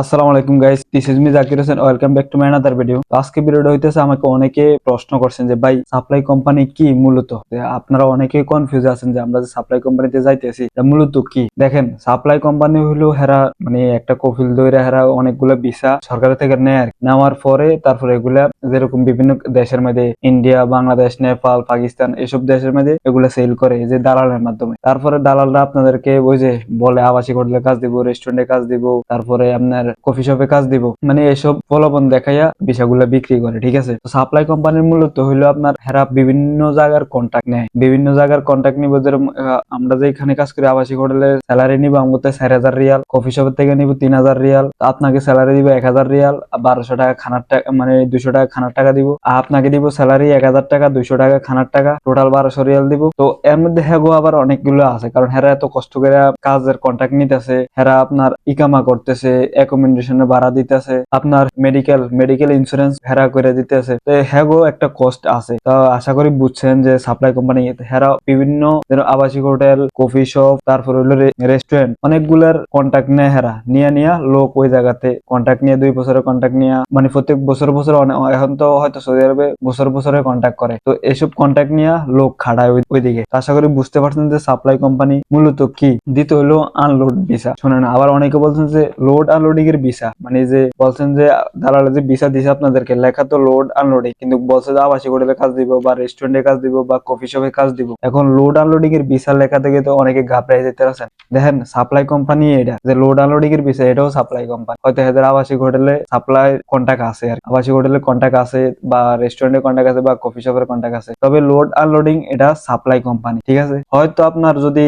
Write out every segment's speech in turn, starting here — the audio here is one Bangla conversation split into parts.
আসসালামু আলাইকুম guys this is me Zakir Hossain welcome back to my another video আজকে ভিডিওটা হইতেছে, আমাকে অনেকে প্রশ্ন করছেন যে, ভাই সাপ্লাই কোম্পানি কি মূলত? আপনারা অনেকে কনফিউজ আছেন যে, আমরা যে সাপ্লাই কোম্পানিতে যাইতেছি মূলত কি? দেখেন সাপ্লাই কোম্পানি হলো হেরা মানে একটা কফিল দইরা হেরা অনেকগুলো ভিসা সরকারের থেকে নেয় নেওয়ার পরে তারপরে এগুলা যেরকম বিভিন্ন দেশের মধ্যে ইন্ডিয়া, বাংলাদেশ, নেপাল, পাকিস্তান এসব দেশের মধ্যে এগুলো সেল করে যে দালালের মাধ্যমে। তারপরে দালালরা আপনাদেরকে ওই যে বলে আবাসিক হোটেলে কাজ দিব রেস্টুরেন্টে কাজ দিব, তারপরে আপনার কফি শপে কাজ দিব। মানে এসব প্রলোভন দেখাইয়া বিষয়গুলো বিক্রি করে, ঠিক আছে? সাপ্লাই কোম্পানির মূলত হইল আপনার হেরা বিভিন্ন জায়গার কন্ট্যাক্ট নেয়। বিভিন্ন জায়গার কন্ট্যাক্ট নিব, যেরকম আমরা যে এখানে কাজ করি, আবাসিক হোটেলে স্যালারি নিব আমাকে চার হাজার রিয়াল কফি শপের থেকে নিব তিন হাজার রিয়াল। আপনাকে স্যালারি দিব এক হাজার রিয়াল, বারোশো টাকা খানার টাকা মানে দুশো টাকা খানার টাকা দিব। আপনাকে দিব স্যালারি এক হাজার টাকা, দুইশো টাকা খানার টাকা টোটাল বারোশো রিয়াল দিব। তো এর মধ্যে হ্যাগো আবার অনেকগুলো আছে, কারণ হেরা এত কষ্ট করে কাজের কন্ট্যাক্ট নিতেছে। হেরা আপনার ইকামা করতেছে অ্যাকোমোডেশনের ভাড়া দিতেছে, আপনার মেডিকেল মেডিকেল ইন্স্যুরেন্স হেরা করে দিতেছে। তো হ্যাগো একটা কষ্ট আছে। তো আশা করি বুঝছেন যে সাপ্লাই কোম্পানি হেরা বিভিন্ন আবাসিক হোটেল কফি শপ তারপর হলো রেস্টুরেন্ট অনেকগুলার কন্ট্যাক্ট নেয় হেরা। নিয়ে নিয়ে লোক ওই জায়গাতে কন্ট্যাক্ট নিয়ে দুই বছরের কন্ট্যাক্ট নিয়ে মানে প্রত্যেক বছর বছর অনে- এখন তো হয়তো সৌদি আরবে বছর বছরে কন্ট্যাক্ট করে। তো এসব কন্ট্যাক্ট নিয়ে লোক খাড়ায় ওই- ওইদিকে। আশা করি বুঝতে পারছেন যে সাপ্লাই কোম্পানি মূলত কি? দ্বিতীয় হলো আনলোড ভিসা শুনেন, আবার অনেকে বলছেন যে লোড আনলোডিং এর ভিসা মানে যে বলছেন যে দালালে যে ভিসা দিছে আপনাদেরকে, লেখা তো লোড আনলোডিং কিন্তু বলছে যে আবাসিক হোটেলে কাজ দিব বা রেস্টুরেন্টে কাজ দিব বা কফি শপে কাজ দিব। এখন লোড আনলোডিং এর ভিসা লেখা থেকে তো অনেকে ঘাবড়াই যেতে আছেন। দেখেন সাপ্লাই কোম্পানি এটা, যে লোড আনলোডিং এর বিষয় এটাও সাপ্লাই কোম্পানি হয়তো এদের আবাসিক হোটেলে সাপ্লাই কন্ট্যাক্ট আছে আর। আবাসিক হোটেলে কন্টাক্ট আছে বা রেস্টুরেন্টে কন্টাক্ট আছে বা কফি শপের কন্টাক্ট আছে, তবে লোড আনলোডিং এটা সাপ্লাই কোম্পানি ঠিক আছে? হয়তো আপনার যদি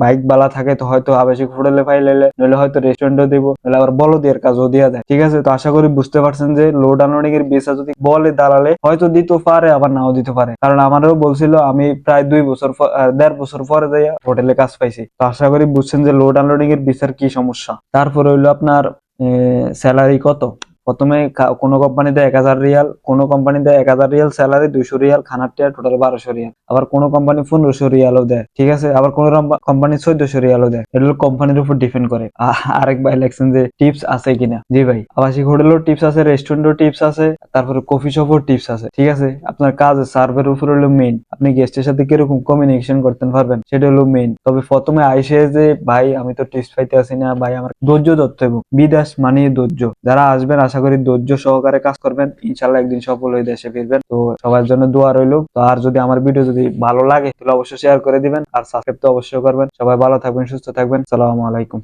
বাইক বালা থাকে তো হয়তো আবেশিক হোটেলে ফাইলে নইলে হয়তো রেস্টুরেন্টও দিব, নইলে আবার বলদের কাজও দিয়া দেয় ঠিক আছে? তো আশা করি বুঝতে পারছেন যে লোড আনলোডিং এর ভিসা যদি বলে দাঁড়ালে হয়তো দিতে পারে, আবার নাও দিতে পারে। কারণ আমারও বলছিল, আমি প্রায় দুই বছর দেড় বছর পরে যাইয়া হোটেলে কাজ পাইছি। তো আশা করি বুঝছেন যে লোড আনলোডিং এর ভিসার কি সমস্যা। তারপরে হইল আপনার স্যালারি কত? প্রথমে কা- কোম্পানি দেয় এক হাজার রিয়াল, কোনো দেয় এক হাজার রিয়াল স্যালারি দুইশো রিয়াল, খানার টিয়ার টোটাল বারোশো রিয়াল। আবার কোনো কোম্পানি পনেরোশো রিয়ালও দেয়, ঠিক আছে? আবার কোনো কোম্পানি চোদ্দশো রিয়ালও দেয়। এটা কোম্পানির উপর ডিপেন্ড করে। আরেক ভাই লেখছেন যে টিপস আছে কিনা? জি ভাই, আবাসিক হোটেলেও টিপস আছে রেস্টুরেন্টেও টিপস আছে, তারপরে কফি শপও টিপস আছে, ঠিক আছে? আপনার কাজ সার্ভের উপর হলো মেইন আপনি গেস্টের সাথে কীরকম কমিউনিকেশন করতে পারবেন সেটা হলো মেইন তবে প্রথমে আইসে যে, ভাই, আমি তো টিপস পাইতে আসি না, ভাই, আমার ধৈর্য ধরতে হবে। বিদেশ মানে ধৈর্য। যারা আসবেন আশা করি ধৈর্য সহকারে কাজ করবেন। ইনশাল্লাহ একদিন সফল হয়ে দেশে ফিরবেন। তো সবার জন্য দোয়া রইল। তো আর যদি আমার ভিডিও যদি ভালো লাগে, তাহলে অবশ্যই শেয়ার করে দিবেন। আর সাবস্ক্রাইব তো অবশ্যই করবেন। সবাই ভালো থাকবেন, সুস্থ থাকবেন। সালামু আলাইকুম।